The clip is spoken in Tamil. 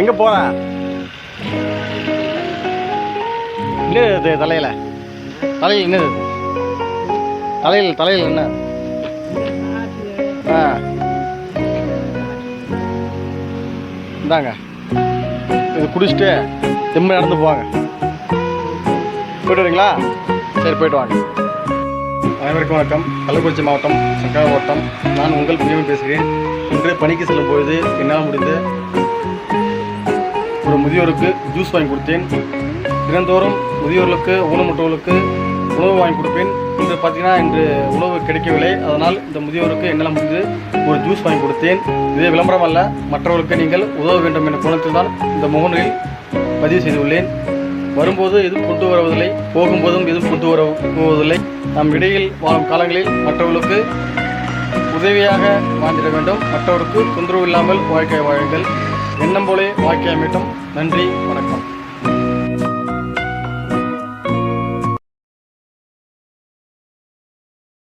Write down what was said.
எங்கே போற? என்னது இது தலையில். தலையில் என்னது தலையில் தலையில் என்ன ஆ. இந்தாங்க. இது குடிச்சிட்டு திம்ம நடந்து போவாங்க. போயிட்டு வரீங்களா? சரி போயிட்டு வாங்க. அனைவருக்கும் வணக்கம். கள்ளக்குறிச்சி மாவட்டம் சங்கரா மாவட்டம். நான் உங்கள் புண்ணியமே பேசுகிறேன். இன்று பணிக்கு செல்லும் பொழுது என்னால் முடிந்த ஒரு முதியோருக்கு ஜூஸ் வாங்கி கொடுத்தேன். தினந்தோறும் முதியோர்களுக்கு ஊனமுற்றவர்களுக்கு உணவு வாங்கி கொடுப்பேன். இன்று பார்த்தீங்கன்னா இன்று உணவு கிடைக்கவில்லை. அதனால் இந்த முதியோருக்கு என்னால் முடிந்து ஒரு ஜூஸ் வாங்கி கொடுத்தேன். இதே விளம்பரம் அல்ல மற்றவர்களுக்கு நீங்கள் உதவ வேண்டும் என்ற கோணத்தில் தான் இந்த முகநூலில் பதிவு செய்துள்ளேன். வரும்போது எதுவும் கொண்டு வருவதில்லை போகும்போதும் எதுவும் கொண்டு வர போவதில்லை நம் இடையில் வாழும் காலங்களில் மற்றவர்களுக்கு உதவியாக வாழ்ந்திட வேண்டும். மற்றவருக்கு தொந்தரவு இல்லாமல் வாழ்க்கை வாழுங்கள். எண்ணம் போலே வாழ்க்கை அமைட்டும் நன்றி வணக்கம்.